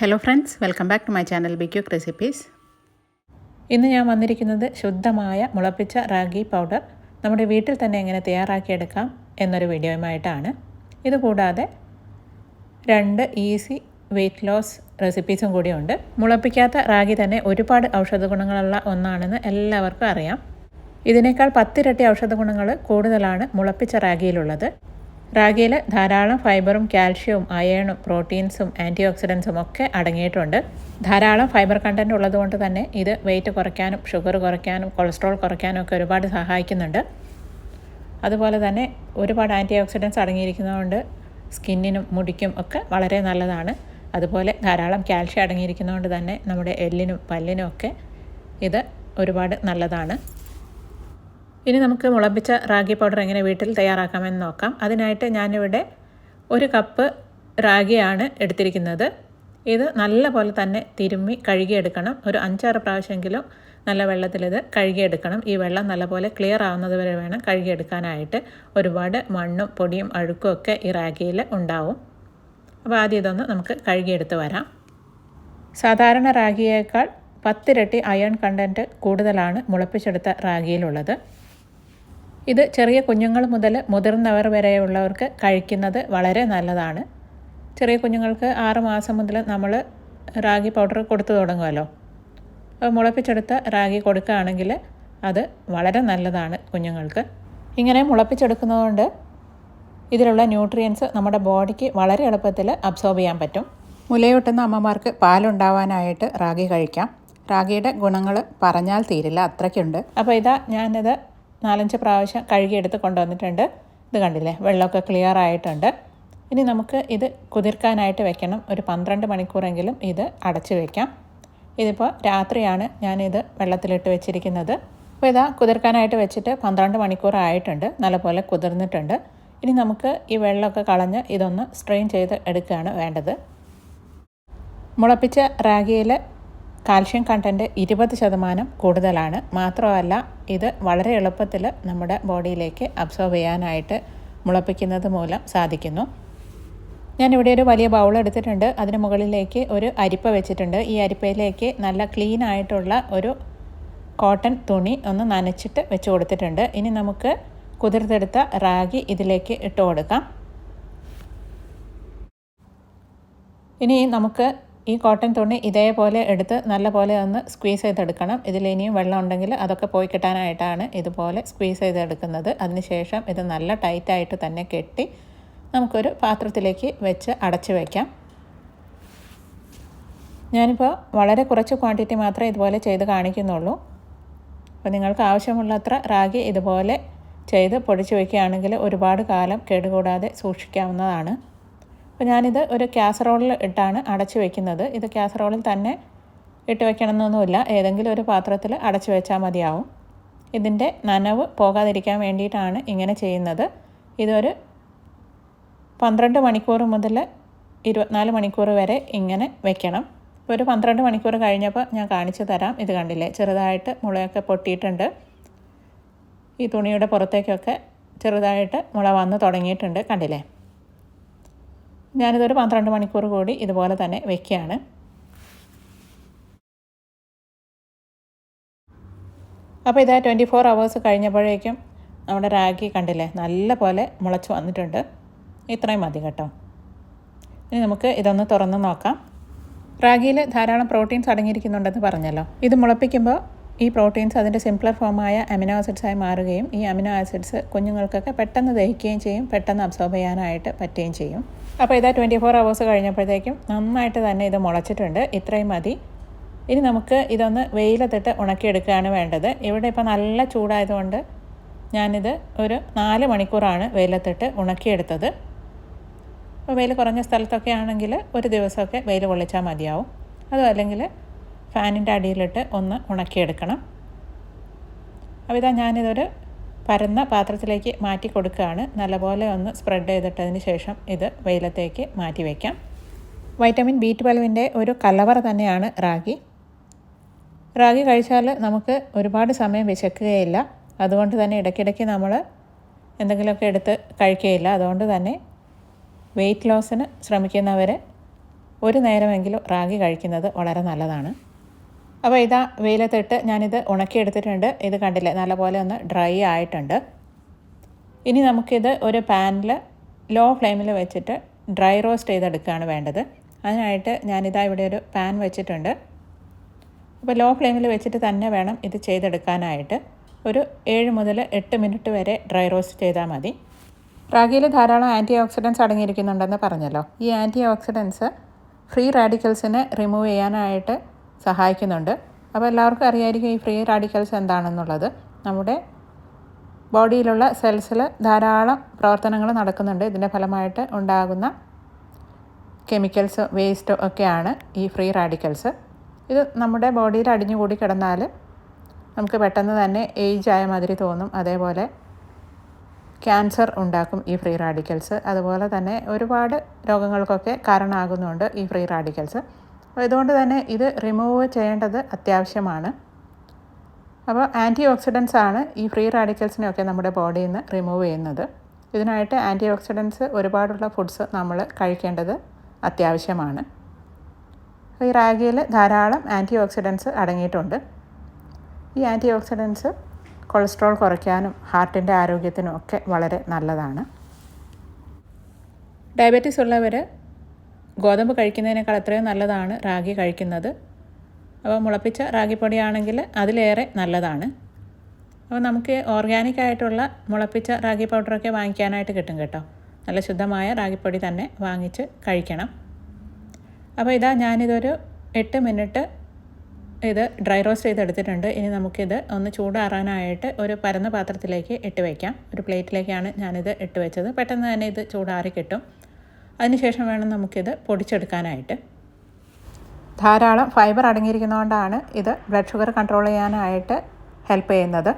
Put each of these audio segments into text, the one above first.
Hello friends welcome back to my channel be quick recipes ഇന്ന് ഞാൻ വന്നിരിക്കുന്നത് ശുദ്ധമായ മുളപ്പിച്ച റാഗി പൗഡർ നമ്മുടെ വീട്ടിൽ തന്നെ എങ്ങനെ തയ്യാറാക്കിയെടുക്കാം എന്നൊരു വീഡിയോയുമായിട്ടാണ്. ഇതുകൂടാതെ രണ്ട് ഈസി വെയ്റ്റ് ലോസ് റെസിപ്പീസും കൂടിയുണ്ട് മുളപ്പിക്കാത്ത റാഗി തന്നെ ഒരുപാട് ഔഷധ ഗുണങ്ങളുള്ള ഒന്നാണെന്ന് എല്ലാവർക്കും അറിയാം. ഇതിനേക്കാൾ പത്തിരട്ടി ഔഷധ ഗുണങ്ങൾ കൂടുതലാണ് മുളപ്പിച്ച റാഗിയിലുള്ളത്. റാഗിയിൽ ധാരാളം ഫൈബറും കാൽഷ്യവും അയേണും പ്രോട്ടീൻസും ആന്റി ഓക്സിഡൻസും ഒക്കെ അടങ്ങിയിട്ടുണ്ട്. ധാരാളം ഫൈബർ കണ്ടന്റ് ഉള്ളതുകൊണ്ട് തന്നെ ഇത് വെയിറ്റ് കുറയ്ക്കാനും ഷുഗർ കുറയ്ക്കാനും കൊളസ്ട്രോൾ കുറയ്ക്കാനും ഒക്കെ ഒരുപാട് സഹായിക്കുന്നുണ്ട്. അതുപോലെ തന്നെ ഒരുപാട് ആന്റി ഓക്സിഡൻസ് അടങ്ങിയിരിക്കുന്നതുകൊണ്ട് സ്കിന്നിനും മുടിക്കും ഒക്കെ വളരെ നല്ലതാണ്. അതുപോലെ ധാരാളം കാൽഷ്യം അടങ്ങിയിരിക്കുന്നതുകൊണ്ട് തന്നെ നമ്മുടെ എല്ലിനും പല്ലിനും ഒക്കെ ഇത് ഒരുപാട് നല്ലതാണ്. ഇനി നമുക്ക് മുളപ്പിച്ച റാഗി പൗഡർ എങ്ങനെ വീട്ടിൽ തയ്യാറാക്കാമെന്ന് നോക്കാം. അതിനായിട്ട് ഞാനിവിടെ ഒരു കപ്പ് റാഗിയാണ് എടുത്തിരിക്കുന്നത്. ഇത് നല്ല പോലെ തന്നെ തിരുമ്മി കഴുകിയെടുക്കണം. ഒരു അഞ്ചാറ് പ്രാവശ്യമെങ്കിലും നല്ല വെള്ളത്തിൽ ഇത് കഴുകിയെടുക്കണം. ഈ വെള്ളം നല്ലപോലെ ക്ലിയർ ആവുന്നത് വരെ വേണം കഴുകിയെടുക്കാനായിട്ട്. ഒരുപാട് മണ്ണും പൊടിയും അഴുക്കും ഒക്കെ ഈ റാഗിയിൽ ഉണ്ടാവും. അപ്പോൾ ആദ്യം ഇതൊന്ന് നമുക്ക് കഴുകിയെടുത്ത് വരാം. സാധാരണ റാഗിയേക്കാൾ പത്തിരട്ടി അയൺ കണ്ടന്റ് കൂടുതലാണ് മുളപ്പിച്ചെടുത്ത റാഗിയിലുള്ളത്. ഇത് ചെറിയ കുഞ്ഞുങ്ങൾ മുതൽ മുതിർന്നവർ വരെയുള്ളവർക്ക് കഴിക്കുന്നത് വളരെ നല്ലതാണ്. ചെറിയ കുഞ്ഞുങ്ങൾക്ക് ആറ് മാസം മുതൽ നമ്മൾ റാഗി പൗഡർ കൊടുത്തു തുടങ്ങുമല്ലോ. അപ്പോൾ മുളപ്പിച്ചെടുത്ത റാഗി കൊടുക്കുകയാണെങ്കിൽ അത് വളരെ നല്ലതാണ് കുഞ്ഞുങ്ങൾക്ക്. ഇങ്ങനെ മുളപ്പിച്ചെടുക്കുന്നതുകൊണ്ട് ഇതിലുള്ള ന്യൂട്രിയൻസ് നമ്മുടെ ബോഡിക്ക് വളരെ എളുപ്പത്തിൽ അബ്സോർബ് ചെയ്യാൻ പറ്റും. മുലയൂട്ടുന്ന അമ്മമാർക്ക് പാലുണ്ടാവാനായിട്ട് റാഗി കഴിക്കാം. റാഗിയുടെ ഗുണങ്ങൾ പറഞ്ഞാൽ തീരില്ല അത്രയ്ക്കുണ്ട്. അപ്പോൾ ഇതാ ഞാനിത് നാലഞ്ച് പ്രാവശ്യം കഴുകിയെടുത്ത് കൊണ്ടുവന്നിട്ടുണ്ട്. ഇത് കണ്ടില്ലേ? വെള്ളമൊക്കെ ക്ലിയർ ആയിട്ടുണ്ട്. ഇനി നമുക്ക് ഇത് കുതിർക്കാനായിട്ട് വെക്കണം. ഒരു പന്ത്രണ്ട് മണിക്കൂറെങ്കിലും ഇത് അടച്ചു വയ്ക്കാം ഇതിപ്പോൾ രാത്രിയാണ് ഞാനിത് വെള്ളത്തിലിട്ട് വെച്ചിരിക്കുന്നത്. അപ്പോൾ ഇതാ കുതിർക്കാനായിട്ട് വെച്ചിട്ട് പന്ത്രണ്ട് മണിക്കൂർ ആയിട്ടുണ്ട്. നല്ലപോലെ കുതിർന്നിട്ടുണ്ട്. ഇനി നമുക്ക് ഈ വെള്ളമൊക്കെ കളഞ്ഞ് ഇതൊന്ന് സ്ട്രെയിൻ ചെയ്ത് എടുക്കുകയാണ് വേണ്ടത്. മുളപ്പിച്ച റാഗിയിൽ കാൽഷ്യം കണ്ടന്റ് ഇരുപത് ശതമാനം കൂടുതലാണ്. മാത്രമല്ല ഇത് വളരെ എളുപ്പത്തിൽ നമ്മുടെ ബോഡിയിലേക്ക് അബ്സോർബ് ചെയ്യാനായിട്ട് മുളപ്പിക്കുന്നത് മൂലം സാധിക്കുന്നു. ഞാനിവിടെ ഒരു വലിയ ബൗൾ എടുത്തിട്ടുണ്ട്. അതിന് മുകളിലേക്ക് ഒരു അരിപ്പ വെച്ചിട്ടുണ്ട്. ഈ അരിപ്പയിലേക്ക് നല്ല ക്ലീൻ ആയിട്ടുള്ള ഒരു കോട്ടൺ തുണി ഒന്ന് നനച്ചിട്ട് വെച്ച് കൊടുത്തിട്ടുണ്ട്. ഇനി നമുക്ക് കുതിർത്തെടുത്ത റാഗി ഇതിലേക്ക് ഇട്ട് കൊടുക്കാം. ഇനി നമുക്ക് ഈ കോട്ടൺ തുണി ഇതേപോലെ എടുത്ത് നല്ലപോലെ ഒന്ന് സ്ക്വീസ് ചെയ്തെടുക്കണം. ഇതിൽ ഇനിയും വെള്ളം ഉണ്ടെങ്കിൽ അതൊക്കെ പോയി കിട്ടാനായിട്ടാണ് ഇതുപോലെ സ്ക്വീസ് ചെയ്തെടുക്കുന്നത്. അതിനുശേഷം ഇത് നല്ല ടൈറ്റായിട്ട് തന്നെ കെട്ടി നമുക്കൊരു പാത്രത്തിലേക്ക് വെച്ച് അടച്ചു വയ്ക്കാം ഞാനിപ്പോൾ വളരെ കുറച്ച് ക്വാണ്ടിറ്റി മാത്രമേ ഇതുപോലെ ചെയ്ത് കാണിക്കുന്നുള്ളൂ. അപ്പോൾ നിങ്ങൾക്ക് ആവശ്യമുള്ളത്ര റാഗി ഇതുപോലെ ചെയ്ത് പൊടിച്ച് വയ്ക്കുകയാണെങ്കിൽ ഒരുപാട് കാലം കേടുകൂടാതെ സൂക്ഷിക്കാവുന്നതാണ്. അപ്പോൾ ഞാനിത് ഒരു കാസറോളിൽ ഇട്ടാണ് അടച്ച് വെക്കുന്നത്. ഇത് കാസറോളിൽ തന്നെ ഇട്ട് വെക്കണമെന്നൊന്നുമില്ല. ഏതെങ്കിലും ഒരു പാത്രത്തിൽ അടച്ചു വെച്ചാൽ മതിയാവും. ഇതിന്റെ നനവ് പോകാതിരിക്കാൻ വേണ്ടിയിട്ടാണ് ഇങ്ങനെ ചെയ്യുന്നത്. ഇതൊരു പന്ത്രണ്ട് മണിക്കൂർ മുതൽ ഇരുപത്തിനാല് മണിക്കൂർ വരെ ഇങ്ങനെ വെക്കണം. ഇപ്പോൾ ഒരു പന്ത്രണ്ട് മണിക്കൂർ കഴിഞ്ഞപ്പോൾ ഞാൻ കാണിച്ചു തരാം. ഇത് കണ്ടില്ലേ? ചെറുതായിട്ട് മുളയൊക്കെ പൊട്ടിയിട്ടുണ്ട്. ഈ തുണിയുടെ പുറത്തേക്കൊക്കെ ചെറുതായിട്ട് മുള വന്ന് തുടങ്ങിയിട്ടുണ്ട്. കണ്ടില്ലേ? ഞാനിതൊരു പന്ത്രണ്ട് മണിക്കൂർ കൂടി ഇതുപോലെ തന്നെ വെക്കുകയാണ്. അപ്പോൾ ഇതാ ട്വന്റി ഫോർ അവേഴ്സ് കഴിഞ്ഞപ്പോഴേക്കും നമ്മുടെ റാഗി കണ്ടില്ലേ? നല്ല പോലെ മുളച്ച് വന്നിട്ടുണ്ട്. ഇത്രയും മതി കേട്ടോ. ഇനി നമുക്ക് ഇതൊന്ന് തുറന്ന് നോക്കാം. റാഗിയിൽ ധാരാളം പ്രോട്ടീൻസ് അടങ്ങിയിരിക്കുന്നുണ്ടെന്ന് പറഞ്ഞല്ലോ. ഇത് മുളപ്പിക്കുമ്പോൾ ഈ പ്രോട്ടീൻസ് അതിന്റെ സിംപ്ലർ ഫോമായ അമിനോ ആസിഡ്സായി മാറുകയും ഈ അമിനോ ആസിഡ്സ് കുഞ്ഞുങ്ങൾക്കൊക്കെ പെട്ടെന്ന് ദഹിക്കുകയും ചെയ്യും പെട്ടെന്ന് അബ്സോർബ് ചെയ്യാനായിട്ട് പറ്റുകയും ചെയ്യും. അപ്പോൾ ഇതാ ട്വന്റി ഫോർ അവേഴ്സ് കഴിഞ്ഞപ്പോഴത്തേക്കും നന്നായിട്ട് തന്നെ ഇത് മുളച്ചിട്ടുണ്ട്. ഇത്രയും മതി. ഇനി നമുക്ക് ഇതൊന്ന് വെയിലത്തിട്ട് ഉണക്കിയെടുക്കുകയാണ് വേണ്ടത്. ഇവിടെ ഇപ്പോൾ നല്ല ചൂടായതുകൊണ്ട് ഞാനിത് ഒരു നാല് മണിക്കൂറാണ് വെയിലത്തിട്ട് ഉണക്കിയെടുത്തത്. അപ്പോൾ വെയിൽ കുറഞ്ഞ സ്ഥലത്തൊക്കെ ആണെങ്കിൽ ഒരു ദിവസമൊക്കെ വെയിൽ കൊള്ളിച്ചാൽ മതിയാവും. അതും അല്ലെങ്കിൽ ഫാനിന്റെ അടിയിലിട്ട് ഒന്ന് ഉണക്കിയെടുക്കണം. അപ്പോൾ ഇതാ ഞാനിതൊരു പരന്ന പാത്രത്തിലേക്ക് മാറ്റി കൊടുക്കുകയാണ്. നല്ലപോലെ ഒന്ന് സ്പ്രെഡ് ചെയ്തിട്ടതിന് ശേഷം ഇത് വെയിലത്തേക്ക് മാറ്റി വയ്ക്കാം വൈറ്റമിൻ ബി ട്വൽവിന്റെ ഒരു കലവറ തന്നെയാണ് റാഗി. റാഗി കഴിച്ചാൽ നമുക്ക് ഒരുപാട് സമയം വിശക്കുകയില്ല. അതുകൊണ്ട് തന്നെ ഇടയ്ക്കിടയ്ക്ക് നമ്മൾ എന്തെങ്കിലുമൊക്കെ എടുത്ത് കഴിക്കുകയില്ല. അതുകൊണ്ട് തന്നെ വെയിറ്റ് ലോസിന് ശ്രമിക്കുന്നവർ ഒരു നേരമെങ്കിലും റാഗി കഴിക്കുന്നത് വളരെ നല്ലതാണ്. അപ്പോൾ ഇതാ വെയിലത്തിട്ട് ഞാനിത് ഉണക്കിയെടുത്തിട്ടുണ്ട്. ഇത് കണ്ടില്ലേ? നല്ലപോലെ ഒന്ന് ഡ്രൈ ആയിട്ടുണ്ട്. ഇനി നമുക്കിത് ഒരു പാനിൽ ലോ ഫ്ലെയിമിൽ വെച്ചിട്ട് ഡ്രൈ റോസ്റ്റ് ചെയ്തെടുക്കുകയാണ് വേണ്ടത്. അതിനായിട്ട് ഞാനിതാ ഇവിടെ ഒരു പാൻ വെച്ചിട്ടുണ്ട്. അപ്പോൾ ലോ ഫ്ലെയിമിൽ വെച്ചിട്ട് തന്നെ വേണം ഇത് ചെയ്തെടുക്കാനായിട്ട്. ഒരു ഏഴ് മുതൽ എട്ട് മിനിറ്റ് വരെ ഡ്രൈ റോസ്റ്റ് ചെയ്താൽ മതി. റാഗിയിൽ ധാരാളം ആന്റി ഓക്സിഡൻസ് അടങ്ങിയിരിക്കുന്നുണ്ടെന്ന് പറഞ്ഞല്ലോ. ഈ ആന്റി ഓക്സിഡൻസ് ഫ്രീ റാഡിക്കൽസിനെ റിമൂവ് ചെയ്യാനായിട്ട് സഹായിക്കുന്നുണ്ട്. അപ്പോൾ എല്ലാവർക്കും അറിയായിരിക്കും ഈ ഫ്രീ റാഡിക്കൽസ് എന്താണെന്നുള്ളത്. നമ്മുടെ ബോഡിയിലുള്ള സെൽസിൽ ധാരാളം പ്രവർത്തനങ്ങൾ നടക്കുന്നുണ്ട്. ഇതിന്റെ ഫലമായിട്ട് ഉണ്ടാകുന്ന കെമിക്കൽസ് വേസ്റ്റോ ഒക്കെയാണ് ഈ ഫ്രീ റാഡിക്കൽസ്. ഇത് നമ്മുടെ ബോഡിയിൽ അടിഞ്ഞുകൂടി കിടന്നാൽ നമുക്ക് പെട്ടെന്ന് തന്നെ ഏജ് ആയ മാതിരി തോന്നും. അതേപോലെ ക്യാൻസർ ഉണ്ടാക്കും ഈ ഫ്രീ റാഡിക്കൽസ്. അതുപോലെ തന്നെ ഒരുപാട് രോഗങ്ങൾക്കൊക്കെ കാരണമാകുന്നുണ്ട് ഈ ഫ്രീ റാഡിക്കൽസ്. അപ്പോൾ ഇതുകൊണ്ട് തന്നെ ഇത് റിമൂവ് ചെയ്യേണ്ടത് അത്യാവശ്യമാണ്. അപ്പോൾ ആന്റി ഓക്സിഡൻസ് ആണ് ഈ ഫ്രീ റാഡിക്കൽസിനെയൊക്കെ നമ്മുടെ ബോഡിയിൽ നിന്ന് റിമൂവ് ചെയ്യുന്നത്. ഇതിനായിട്ട് ആന്റി ഓക്സിഡൻസ് ഒരുപാടുള്ള ഫുഡ്സ് നമ്മൾ കഴിക്കേണ്ടത് അത്യാവശ്യമാണ്. ഈ റാഗിയിൽ ധാരാളം ആന്റി ഓക്സിഡൻസ് അടങ്ങിയിട്ടുണ്ട്. ഈ ആന്റി ഓക്സിഡൻസ് കൊളസ്ട്രോൾ കുറയ്ക്കാനും ഹാർട്ടിന്റെ ആരോഗ്യത്തിനും ഒക്കെ വളരെ നല്ലതാണ്. ഡയബറ്റീസ് ഉള്ളവർ ഗോതമ്പ് കഴിക്കുന്നതിനേക്കാൾ എത്രയോ നല്ലതാണ് റാഗി കഴിക്കുന്നത്. അപ്പോൾ മുളപ്പിച്ച റാഗിപ്പൊടിയാണെങ്കിൽ അതിലേറെ നല്ലതാണ്. അപ്പോൾ നമുക്ക് ഓർഗാനിക് ആയിട്ടുള്ള മുളപ്പിച്ച റാഗി പൗഡറൊക്കെ വാങ്ങിക്കാനായിട്ട് കിട്ടും കേട്ടോ. നല്ല ശുദ്ധമായ റാഗിപ്പൊടി തന്നെ വാങ്ങിച്ച് കഴിക്കണം. അപ്പോൾ ഇതാ ഞാനിതൊരു എട്ട് മിനിറ്റ് ഇത് ഡ്രൈ റോസ്റ്റ് ചെയ്തെടുത്തിട്ടുണ്ട്. ഇനി നമുക്കിത് ഒന്ന് ചൂടാറാനായിട്ട് ഒരു പരന്ന പാത്രത്തിലേക്ക് ഇട്ട് വയ്ക്കാം ഒരു പ്ലേറ്റിലേക്കാണ് ഞാനിത് ഇട്ട് വെച്ചത്. പെട്ടെന്ന് തന്നെ ഇത് ചൂടാറി കിട്ടും. അതിനുശേഷം വേണം നമുക്കിത് പൊടിച്ചെടുക്കാനായിട്ട്. ധാരാളം ഫൈബർ അടങ്ങിയിരിക്കുന്നതുകൊണ്ടാണ് ഇത് ബ്ലഡ് ഷുഗർ കൺട്രോൾ ചെയ്യാനായിട്ട് ഹെൽപ്പ് ചെയ്യുന്നത്.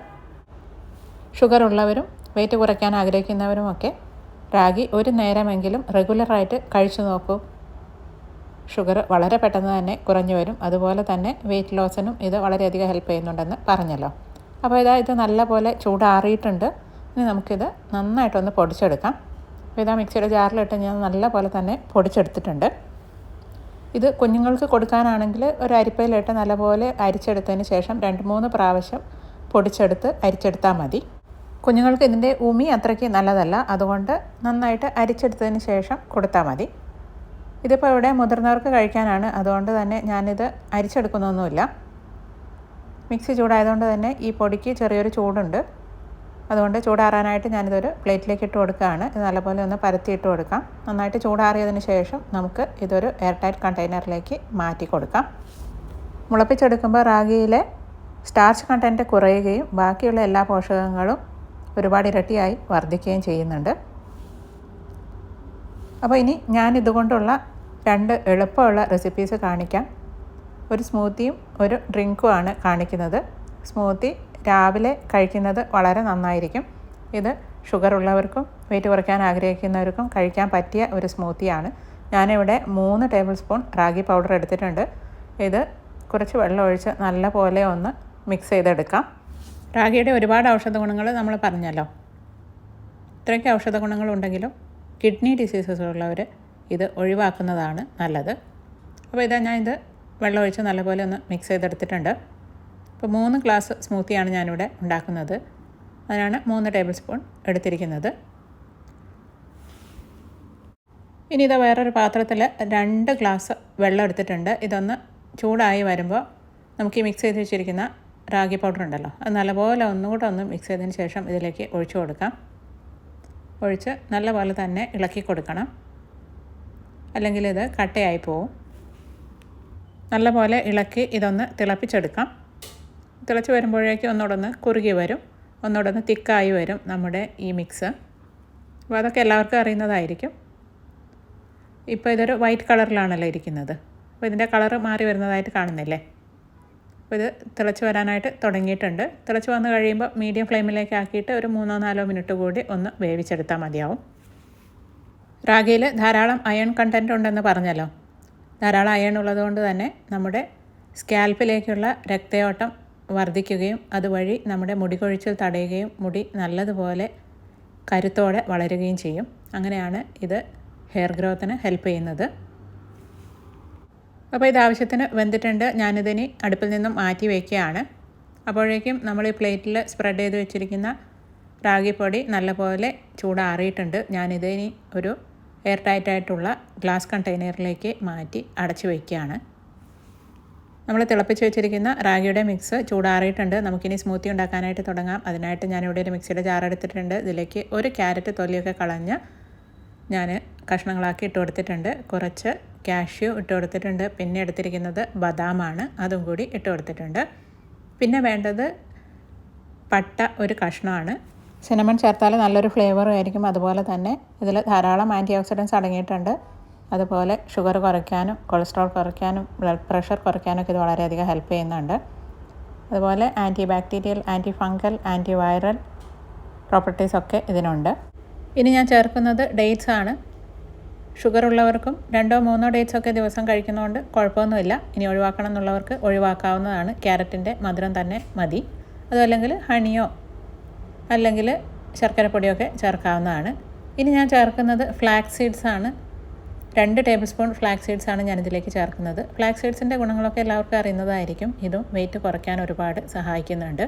ഷുഗർ ഉള്ളവരും വെയിറ്റ് കുറയ്ക്കാൻ ആഗ്രഹിക്കുന്നവരുമൊക്കെ റാഗി ഒരു നേരമെങ്കിലും റെഗുലറായിട്ട് കഴിച്ചു നോക്കൂ. ഷുഗർ വളരെ പെട്ടെന്ന് തന്നെ കുറഞ്ഞു വരും. അതുപോലെ തന്നെ വെയിറ്റ് ലോസിനും ഇത് വളരെയധികം ഹെൽപ്പ് ചെയ്യുന്നുണ്ടെന്ന് പറഞ്ഞല്ലോ. അപ്പോൾ ഇതാ ഇത് നല്ലപോലെ ചൂടാറിയിട്ടുണ്ട്. ഇനി നമുക്കിത് നന്നായിട്ടൊന്ന് പൊടിച്ചെടുക്കാം. അപ്പോൾ ഇതാ മിക്സിയുടെ ജാറിലിട്ട് ഞാൻ നല്ല പോലെ തന്നെ പൊടിച്ചെടുത്തിട്ടുണ്ട്. ഇത് കുഞ്ഞുങ്ങൾക്ക് കൊടുക്കാനാണെങ്കിൽ ഒരു അരിപ്പയിലിട്ട് നല്ലപോലെ അരിച്ചെടുത്തതിന് ശേഷം രണ്ട് മൂന്ന് പ്രാവശ്യം പൊടിച്ചെടുത്ത് അരിച്ചെടുത്താൽ മതി. കുഞ്ഞുങ്ങൾക്ക് ഇതിന്റെ ഉമി അത്രയ്ക്ക് നല്ലതല്ല. അതുകൊണ്ട് നന്നായിട്ട് അരിച്ചെടുത്തതിന് ശേഷം കൊടുത്താൽ മതി. ഇതിപ്പോൾ ഇവിടെ മുതിർന്നവർക്ക് കഴിക്കാനാണ്. അതുകൊണ്ട് തന്നെ ഞാനിത് അരിച്ചെടുക്കുന്നൊന്നുമില്ല. മിക്സി ചൂടായതുകൊണ്ട് തന്നെ ഈ പൊടിക്ക് ചെറിയൊരു ചൂടുണ്ട്. അതുകൊണ്ട് ചൂടാറാനായിട്ട് ഞാനിതൊരു പ്ലേറ്റിലേക്ക് ഇട്ട് കൊടുക്കുകയാണ്. ഇത് നല്ലപോലെ ഒന്ന് പരത്തി ഇട്ട് കൊടുക്കാം. നന്നായിട്ട് ചൂടാറിയതിന് ശേഷം നമുക്ക് ഇതൊരു എയർ ടൈറ്റ് കണ്ടെയ്നറിലേക്ക് മാറ്റി കൊടുക്കാം. മുളപ്പിച്ചെടുക്കുമ്പോൾ റാഗിയിലെ സ്റ്റാർച്ച് കണ്ടന്റ് കുറയുകയും ബാക്കിയുള്ള എല്ലാ പോഷകങ്ങളും ഒരുപാട് ഇരട്ടിയായി വർദ്ധിക്കുകയും ചെയ്യുന്നുണ്ട്. അപ്പോൾ ഇനി ഞാൻ ഇതുകൊണ്ടുള്ള രണ്ട് എളുപ്പമുള്ള റെസിപ്പീസ് കാണിക്കാം. ഒരു സ്മൂത്തിയും ഒരു ഡ്രിങ്കുമാണ് കാണിക്കുന്നത്. സ്മൂത്തി രാവിലെ കഴിക്കുന്നത് വളരെ നന്നായിരിക്കും. ഇത് ഷുഗർ ഉള്ളവർക്കും വെയിറ്റ് കുറയ്ക്കാൻ ആഗ്രഹിക്കുന്നവർക്കും കഴിക്കാൻ പറ്റിയ ഒരു സ്മൂത്തിയാണ്. ഞാനിവിടെ മൂന്ന് ടേബിൾ സ്പൂൺ റാഗി പൗഡർ എടുത്തിട്ടുണ്ട്. ഇത് കുറച്ച് വെള്ളം ഒഴിച്ച് നല്ല പോലെ ഒന്ന് മിക്സ് ചെയ്തെടുക്കാം. റാഗിയുടെ ഒരുപാട് ഔഷധ ഗുണങ്ങൾ നമ്മൾ പറഞ്ഞല്ലോ. ഇത്രയ്ക്ക് ഔഷധ ഗുണങ്ങളുണ്ടെങ്കിലും കിഡ്നി ഡിസീസസ് ഉള്ളവർ ഇത് ഒഴിവാക്കുന്നതാണ് നല്ലത്. അപ്പോൾ ഇതാ ഞാൻ ഇത് വെള്ളം ഒഴിച്ച് നല്ലപോലെ ഒന്ന് മിക്സ് ചെയ്തെടുത്തിട്ടുണ്ട്. അപ്പോൾ മൂന്ന് ഗ്ലാസ് സ്മൂത്തിയാണ് ഞാനിവിടെ ഉണ്ടാക്കുന്നത്. അതിനാണ് മൂന്ന് ടേബിൾ സ്പൂൺ എടുത്തിരിക്കുന്നത്. ഇനി ഇത് വേറൊരു പാത്രത്തിൽ രണ്ട് ഗ്ലാസ് വെള്ളം എടുത്തിട്ടുണ്ട്. ഇതൊന്ന് ചൂടായി വരുമ്പോൾ നമുക്ക് ഈ മിക്സ് ചെയ്ത് വെച്ചിരിക്കുന്ന റാഗി പൗഡർ ഉണ്ടല്ലോ. അത് നല്ലപോലെ ഒന്നുകൂടെ ഒന്ന് മിക്സ് ചെയ്തതിന് ശേഷം ഇതിലേക്ക് ഒഴിച്ചു കൊടുക്കാം. ഒഴിച്ച് നല്ലപോലെ തന്നെ ഇളക്കി കൊടുക്കണം. അല്ലെങ്കിൽ ഇത് കട്ടയായി പോവും. നല്ലപോലെ ഇളക്കി ഇതൊന്ന് തിളപ്പിച്ചെടുക്കാം. തിളച്ച് വരുമ്പോഴേക്കും ഒന്നുകൂടെ കുറുകി വരും. ഒന്നുകൂടെ തിക്കായി വരും നമ്മുടെ ഈ മിക്സ്. അപ്പോൾ അതൊക്കെ എല്ലാവർക്കും അറിയുന്നതായിരിക്കും. ഇപ്പോൾ ഇതൊരു വൈറ്റ് കളറിലാണല്ലോ ഇരിക്കുന്നത്. അപ്പോൾ ഇതിന്റെ കളറ് മാറി വരുന്നതായിട്ട് കാണുന്നില്ലേ? അപ്പോൾ ഇത് തിളച്ച് വരാനായിട്ട് തുടങ്ങിയിട്ടുണ്ട്. തിളച്ച് വന്ന് കഴിയുമ്പോൾ മീഡിയം ഫ്ലെയിമിലേക്ക് ആക്കിയിട്ട് ഒരു മൂന്നോ നാലോ മിനിറ്റ് കൂടി ഒന്ന് വേവിച്ചെടുത്താൽ മതിയാവും. റാഗിയിൽ ധാരാളം അയൺ കണ്ടന്റ് ഉണ്ടെന്ന് പറഞ്ഞല്ലോ. ധാരാളം അയൺ ഉള്ളതുകൊണ്ട് തന്നെ നമ്മുടെ സ്കാൽപ്പിലേക്കുള്ള രക്തയോട്ടം വർദ്ധിക്കുകയും അതുവഴി നമ്മുടെ മുടി കൊഴിച്ചിൽ തടയുകയും മുടി നല്ലതുപോലെ കരുത്തോടെ വളരുകയും ചെയ്യും. അങ്ങനെയാണ് ഇത് ഹെയർ ഗ്രോത്തിന് ഹെൽപ്പ് ചെയ്യുന്നത്. അപ്പോൾ ഇത് ആവശ്യത്തിന് വെന്തിട്ടുണ്ട്. ഞാനിതിനി അടുപ്പിൽ നിന്നും മാറ്റി വയ്ക്കുകയാണ്. അപ്പോഴേക്കും നമ്മൾ ഈ പ്ലേറ്റിൽ സ്പ്രെഡ് ചെയ്ത് വെച്ചിരിക്കുന്ന റാഗിപ്പൊടി നല്ലപോലെ ചൂടാറിയിട്ടുണ്ട്. ഞാനിതിനി ഒരു എയർ ടൈറ്റായിട്ടുള്ള ഗ്ലാസ് കണ്ടെയ്നറിലേക്ക് മാറ്റി അടച്ചു വയ്ക്കുകയാണ്. നമ്മൾ തിളപ്പിച്ച് വെച്ചിരിക്കുന്ന റാഗിയുടെ മിക്സ് ചൂടാറിയിട്ടുണ്ട്. നമുക്കിനി സ്മൂത്തി ഉണ്ടാക്കാനായിട്ട് തുടങ്ങാം. അതിനായിട്ട് ഞാനിവിടെ ഒരു മിക്സിയുടെ ജാർ എടുത്തിട്ടുണ്ട്. ഇതിലേക്ക് ഒരു ക്യാരറ്റ് തൊലിയൊക്കെ കളഞ്ഞ് ഞാൻ കഷ്ണങ്ങളാക്കി ഇട്ട് കൊടുത്തിട്ടുണ്ട്. കുറച്ച് കാഷ്യൂ ഇട്ട് കൊടുത്തിട്ടുണ്ട്. പിന്നെ എടുത്തിരിക്കുന്നത് ബദാമാണ്. അതും കൂടി ഇട്ട് കൊടുത്തിട്ടുണ്ട്. പിന്നെ വേണ്ടത് പട്ട ഒരു കഷ്ണമാണ്. സിനമൺ ചേർത്താൽ നല്ലൊരു ഫ്ലേവറും ആയിരിക്കും. അതുപോലെ തന്നെ ഇതിൽ ധാരാളം ആന്റി ഓക്സിഡൻസ് അടങ്ങിയിട്ടുണ്ട്. അതുപോലെ ഷുഗർ കുറയ്ക്കാനും കൊളസ്ട്രോൾ കുറയ്ക്കാനും ബ്ലഡ് പ്രഷർ കുറയ്ക്കാനൊക്കെ ഇത് വളരെയധികം ഹെൽപ്പ് ചെയ്യുന്നുണ്ട്. അതുപോലെ anti bacterial anti fungal anti viral properties ഒക്കെ ഇതിനുണ്ട്. ഇനി ഞാൻ ചേർക്കുന്നത് ഡേറ്റ്സ് ആണ്. ഷുഗർ ഉള്ളവർക്കും രണ്ടോ മൂന്നോ ഡേറ്റ്സ് ഒക്കെ ദിവസം കഴിക്കുന്നതുകൊണ്ട് കുഴപ്പമൊന്നുമില്ല. ഇനി ഒഴിവാക്കണം എന്നുള്ളവർക്ക് ഒഴിവാക്കാവുന്നതാണ്. ക്യാരറ്റിന്റെ മധുരം തന്നെ മതി. അതുമല്ലെങ്കിൽ ഹണിയോ അല്ലെങ്കിൽ ശർക്കരപ്പൊടിയൊക്കെ ചേർക്കാവുന്നതാണ്. ഇനി ഞാൻ ചേർക്കുന്നത് ഫ്ലാക്സ് സീഡ്സ് ആണ്. രണ്ട് ടേബിൾ സ്പൂൺ ഫ്ലാക്സ് സീഡ്സ് ആണ് ഞാനിതിലേക്ക് ചേർക്കുന്നത്. ഫ്ലാക്സ് സീഡ്സിന്റെ ഗുണങ്ങളൊക്കെ എല്ലാവർക്കും അറിയുന്നതായിരിക്കും. ഇതും വെയിറ്റ് കുറയ്ക്കാൻ ഒരുപാട് സഹായിക്കുന്നുണ്ട്.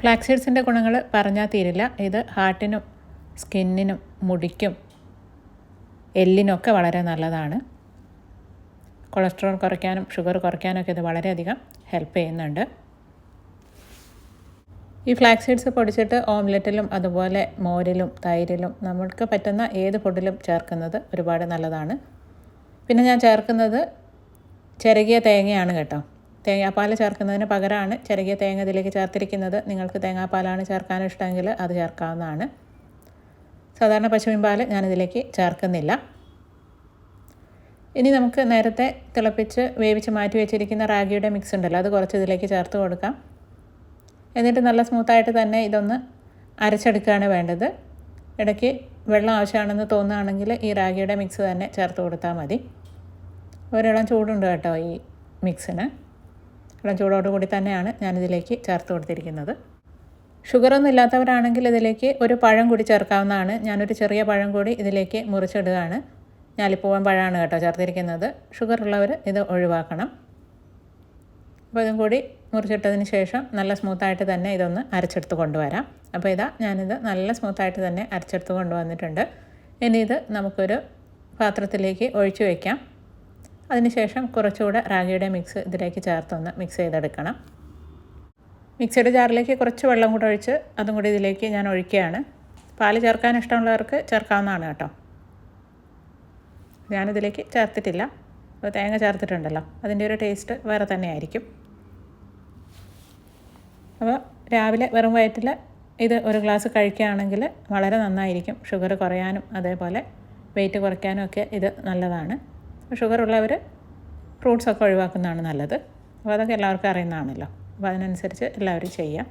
ഫ്ലാക്സ് സീഡ്സിന്റെ ഗുണങ്ങൾ പറഞ്ഞാൽ തീരില്ല. ഇത് ഹാർട്ടിനും സ്കിന്നിനും മുടിക്കും എല്ലിനൊക്കെ വളരെ നല്ലതാണ്. കൊളസ്ട്രോൾ കുറയ്ക്കാനും ഷുഗർ കുറയ്ക്കാനൊക്കെ ഇത് വളരെയധികം ഹെൽപ്പ് ചെയ്യുന്നുണ്ട്. ഈ ഫ്ലാക്സ് സീഡ്സ് പൊടിച്ചിട്ട് ഓംലെറ്റിലും അതുപോലെ മോരിലും തൈരിലും നമ്മൾക്ക് പറ്റുന്ന ഏത് ഫുഡിലും ചേർക്കുന്നത് ഒരുപാട് നല്ലതാണ്. പിന്നെ ഞാൻ ചേർക്കുന്നത് ചെറുകിയ തേങ്ങയാണ് കേട്ടോ. തേങ്ങാപ്പാൽ ചേർക്കുന്നതിന് പകരമാണ് ചെറുകിയ തേങ്ങ ഇതിലേക്ക് ചേർത്തിരിക്കുന്നത്. നിങ്ങൾക്ക് തേങ്ങാപ്പാലാണ് ചേർക്കാൻ ഇഷ്ടമെങ്കിൽ അത് ചേർക്കാവുന്നതാണ്. സാധാരണ പശുവിൻ പാൽ ഞാനിതിലേക്ക് ചേർക്കുന്നില്ല. ഇനി നമുക്ക് നേരത്തെ തിളപ്പിച്ച് വേവിച്ച് മാറ്റി വെച്ചിരിക്കുന്ന റാഗിയുടെ മിക്സ് ഉണ്ടല്ലോ അത് കുറച്ച് ഇതിലേക്ക് ചേർത്ത് കൊടുക്കാം. എന്നിട്ട് നല്ല സ്മൂത്തായിട്ട് തന്നെ ഇതൊന്ന് അരച്ചെടുക്കുകയാണ് വേണ്ടത്. ഇടയ്ക്ക് വെള്ളം ആവശ്യമാണെന്ന് തോന്നുകയാണെങ്കിൽ ഈ റാഗിയുടെ മിക്സ് തന്നെ ചേർത്ത് കൊടുത്താൽ മതി. ഒരിളം ചൂടുണ്ട് കേട്ടോ ഈ മിക്സിന് ഇളം ചൂടോടുകൂടി തന്നെയാണ് ഞാനിതിലേക്ക് ചേർത്ത് കൊടുത്തിരിക്കുന്നത്. ഷുഗറൊന്നും ഇല്ലാത്തവരാണെങ്കിൽ ഇതിലേക്ക് ഒരു പഴം കൂടി ചേർക്കാവുന്നതാണ്. ഞാനൊരു ചെറിയ പഴം കൂടി ഇതിലേക്ക് മുറിച്ചിടുകയാണ്. ഞാലിപ്പൂവൻ പഴമാണ് കേട്ടോ ചേർത്തിരിക്കുന്നത്. ഷുഗർ ഉള്ളവർ ഇത് ഒഴിവാക്കണം. അപ്പോൾ ഇതും കൂടി മുറിച്ചിട്ടതിന് ശേഷം നല്ല സ്മൂത്തായിട്ട് തന്നെ ഇതൊന്ന് അരച്ചെടുത്ത് കൊണ്ടുവരാം. അപ്പോൾ ഇതാ ഞാനിത് നല്ല സ്മൂത്തായിട്ട് തന്നെ അരച്ചെടുത്ത് കൊണ്ടുവന്നിട്ടുണ്ട്. ഇനി ഇത് നമുക്കൊരു പാത്രത്തിലേക്ക് ഒഴിച്ചു വയ്ക്കാം അതിനുശേഷം കുറച്ചുകൂടെ റാഗിയുടെ മിക്സ് ഇതിലേക്ക് ചേർത്തൊന്ന് മിക്സ് ചെയ്തെടുക്കണം. മിക്സിയുടെ ജാറിലേക്ക് കുറച്ച് വെള്ളം കൂടെ ഒഴിച്ച് അതും കൂടി ഇതിലേക്ക് ഞാൻ ഒഴിക്കുകയാണ്. പാൽ ചേർക്കാൻ ഇഷ്ടമുള്ളവർക്ക് ചേർക്കാവുന്നതാണ് കേട്ടോ. ഞാനിതിലേക്ക് ചേർത്തിട്ടില്ല. അപ്പോൾ തേങ്ങ ചേർത്തിട്ടുണ്ടല്ലോ. അതിന്റെ ഒരു ടേസ്റ്റ് വേറെ തന്നെ ആയിരിക്കും അപ്പോൾ രാവിലെ വെറും വയറ്റിൽ ഇത് ഒരു ഗ്ലാസ് കഴിക്കുകയാണെങ്കിൽ വളരെ നന്നായിരിക്കും. ഷുഗർ കുറയാനും അതേപോലെ വെയിറ്റ് കുറയ്ക്കാനും ഒക്കെ ഇത് നല്ലതാണ്. ഷുഗർ ഉള്ളവർ ഫ്രൂട്ട്സൊക്കെ ഒഴിവാക്കുന്നതാണ് നല്ലത്. അപ്പോൾ അതൊക്കെ എല്ലാവർക്കും അറിയുന്നതാണല്ലോ. അപ്പോൾ അതിനനുസരിച്ച് എല്ലാവരും ചെയ്യാം.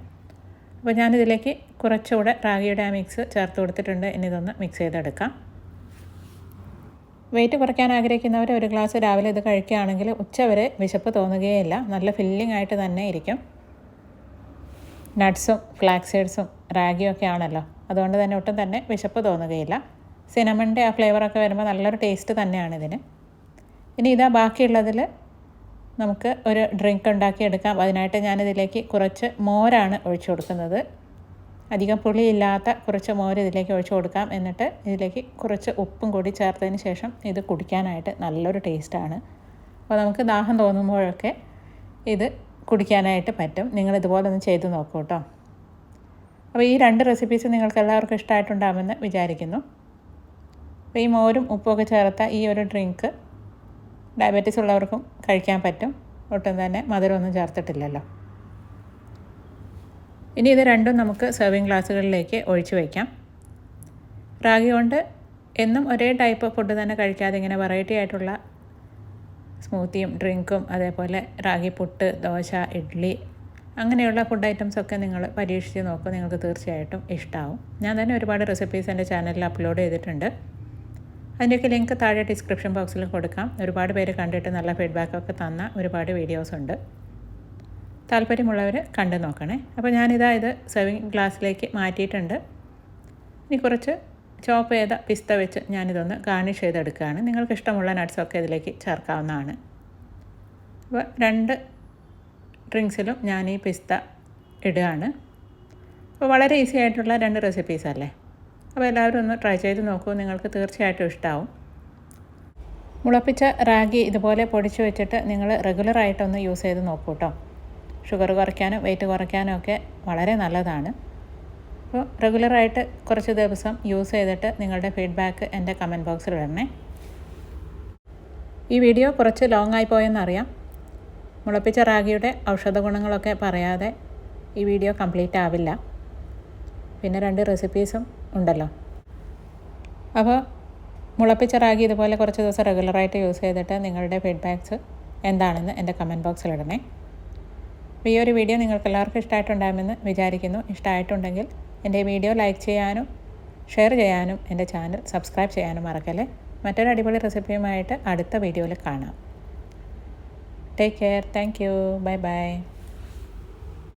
അപ്പോൾ ഞാനിതിലേക്ക് കുറച്ചുകൂടെ റാഗിയുടെ ആ മിക്സ് ചേർത്ത് കൊടുത്തിട്ടുണ്ട്. ഇനി ഇതൊന്ന് മിക്സ് ചെയ്തെടുക്കാം. വെയിറ്റ് കുറയ്ക്കാൻ ആഗ്രഹിക്കുന്നവർ ഒരു ഗ്ലാസ് രാവിലെ ഇത് കഴിക്കുകയാണെങ്കിൽ ഉച്ച വരെ വിശപ്പ് തോന്നുകയേ ഇല്ല നല്ല ഫില്ലിംഗ് ആയിട്ട് തന്നെ ഇരിക്കും. നട്ട്സും ഫ്ലാക്സീഡ്സും റാഗിയും ഒക്കെ ആണല്ലോ അതുകൊണ്ട് തന്നെ ഒട്ടും തന്നെ വിശപ്പ് തോന്നുകയില്ല. സിനമണിന്റെ ആ ഫ്ലേവറൊക്കെ വരുമ്പോൾ നല്ലൊരു ടേസ്റ്റ് തന്നെയാണ് ഇതിന്. ഇനി ഇതാ ബാക്കിയുള്ളതിൽ നമുക്ക് ഒരു ഡ്രിങ്ക് ഉണ്ടാക്കിയെടുക്കാം. അതിനായിട്ട് ഞാനിതിലേക്ക് കുറച്ച് മോരാണ് ഒഴിച്ചു കൊടുക്കുന്നത്. അധികം പുളിയില്ലാത്ത കുറച്ച് മോര് ഇതിലേക്ക് ഒഴിച്ചു കൊടുക്കാം. എന്നിട്ട് ഇതിലേക്ക് കുറച്ച് ഉപ്പും കൂടി ചേർത്തതിന് ശേഷം ഇത് കുടിക്കാനായിട്ട് നല്ലൊരു ടേസ്റ്റാണ്. അപ്പോൾ നമുക്ക് ദാഹം തോന്നുമ്പോഴൊക്കെ ഇത് കുടിക്കാനായിട്ട് പറ്റും. നിങ്ങൾ ഇതുപോലെ ഒന്ന് ചെയ്ത് നോക്കൂ കേട്ടോ. അപ്പോൾ ഈ രണ്ട് റെസിപ്പീസ് നിങ്ങൾക്ക് എല്ലാവർക്കും ഇഷ്ടമായിട്ടുണ്ടാകുമെന്ന് വിചാരിക്കുന്നു. അപ്പോൾ ഈ മോരും ഉപ്പുമൊക്കെ ചേർത്ത ഈ ഒരു ഡ്രിങ്ക് ഡയബറ്റീസ് ഉള്ളവർക്കും കഴിക്കാൻ പറ്റും. ഒട്ടും തന്നെ മധുരമൊന്നും ചേർത്തിട്ടില്ലല്ലോ. ഇനി ഇത് രണ്ടും നമുക്ക് സെർവിങ് ഗ്ലാസ്സുകളിലേക്ക് ഒഴിച്ചു വയ്ക്കാം. റാഗി കൊണ്ട് എന്നും ഒരേ ടൈപ്പ് ഫുഡ് തന്നെ കഴിക്കാതെ ഇങ്ങനെ വെറൈറ്റി ആയിട്ടുള്ള സ്മൂത്തിയും ഡ്രിങ്കും അതേപോലെ റാഗി പുട്ട് ദോശ ഇഡ്ഡലി അങ്ങനെയുള്ള ഫുഡ് ഐറ്റംസ് ഒക്കെ നിങ്ങൾ പരീക്ഷിച്ച് നോക്കുക നിങ്ങൾക്ക് തീർച്ചയായിട്ടും ഇഷ്ടമാവും ഞാൻ തന്നെ ഒരുപാട് റെസിപ്പീസ് എന്റെ ചാനലിൽ അപ്ലോഡ് ചെയ്തിട്ടുണ്ട്. അതിന്റെയൊക്കെ ലിങ്ക് താഴെ ഡിസ്ക്രിപ്ഷൻ ബോക്സിൽ കൊടുക്കാം. ഒരുപാട് പേര് കണ്ടിട്ട് നല്ല ഫീഡ്ബാക്കൊക്കെ തന്ന ഒരുപാട് വീഡിയോസ് ഉണ്ട്. താല്പര്യമുള്ളവർ കണ്ടു നോക്കണേ. അപ്പോൾ ഞാനിതാ ഇത് സെർവിങ് ഗ്ലാസ്സിലേക്ക് മാറ്റിയിട്ടുണ്ട്. ഇനി കുറച്ച് ചോപ്പ് ചെയ്ത പിസ്ത വെച്ച് ഞാനിതൊന്ന് ഗാർണിഷ് ചെയ്തെടുക്കുകയാണ്. നിങ്ങൾക്ക് ഇഷ്ടമുള്ള നട്ട്സൊക്കെ ഇതിലേക്ക് ചേർക്കാവുന്നതാണ്. അപ്പോൾ രണ്ട് ഡ്രിങ്ക്സിലും ഞാൻ ഈ പിസ്ത ഇടുകയാണ്. അപ്പോൾ വളരെ ഈസി ആയിട്ടുള്ള രണ്ട് റെസിപ്പീസ് അല്ലേ? അപ്പോൾ എല്ലാവരും ഒന്ന് ട്രൈ ചെയ്ത് നോക്കൂ. നിങ്ങൾക്ക് തീർച്ചയായിട്ടും ഇഷ്ടമാവും മുളപ്പിച്ച റാഗി ഇതുപോലെ പൊടിച്ച് വെച്ചിട്ട് നിങ്ങൾ റെഗുലറായിട്ടൊന്ന് യൂസ് ചെയ്ത് നോക്കൂ കേട്ടോ ഷുഗർ കുറയ്ക്കാനും വെയിറ്റ് കുറയ്ക്കാനും ഒക്കെ വളരെ നല്ലതാണ്. അപ്പോൾ റെഗുലറായിട്ട് കുറച്ച് ദിവസം യൂസ് ചെയ്തിട്ട് നിങ്ങളുടെ ഫീഡ്ബാക്ക് എന്റെ കമന്റ് ബോക്സിൽ ഇടണേ ഈ വീഡിയോ കുറച്ച് ലോങ് ആയി പോയെന്നറിയാം. മുളപ്പിച്ച റാഗിയുടെ ഔഷധ ഗുണങ്ങളൊക്കെ പറയാതെ ഈ വീഡിയോ കംപ്ലീറ്റ് ആവില്ല. പിന്നെ രണ്ട് റെസിപ്പീസും ഉണ്ടല്ലോ. അപ്പോൾ മുളപ്പിച്ച റാഗി ഇതുപോലെ കുറച്ച് ദിവസം റെഗുലറായിട്ട് യൂസ് ചെയ്തിട്ട് നിങ്ങളുടെ ഫീഡ്ബാക്ക്സ് എന്താണെന്ന് എന്റെ കമന്റ് ബോക്സിൽ ഇടണേ. അപ്പോൾ ഈ ഒരു വീഡിയോ നിങ്ങൾക്ക് എല്ലാവർക്കും ഇഷ്ടമായിട്ടുണ്ടാകുമെന്ന് വിചാരിക്കുന്നു. ഇഷ്ടമായിട്ടുണ്ടെങ്കിൽ എന്റെ വീഡിയോ ലൈക്ക് ചെയ്യാനും ഷെയർ ചെയ്യാനും എന്റെ ചാനൽ സബ്സ്ക്രൈബ് ചെയ്യാനും മറക്കല്ലേ? മറ്റൊരു അടിപൊളി റെസിപ്പിയുമായിട്ട് അടുത്ത വീഡിയോയിൽ കാണാം. Take care thank you bye bye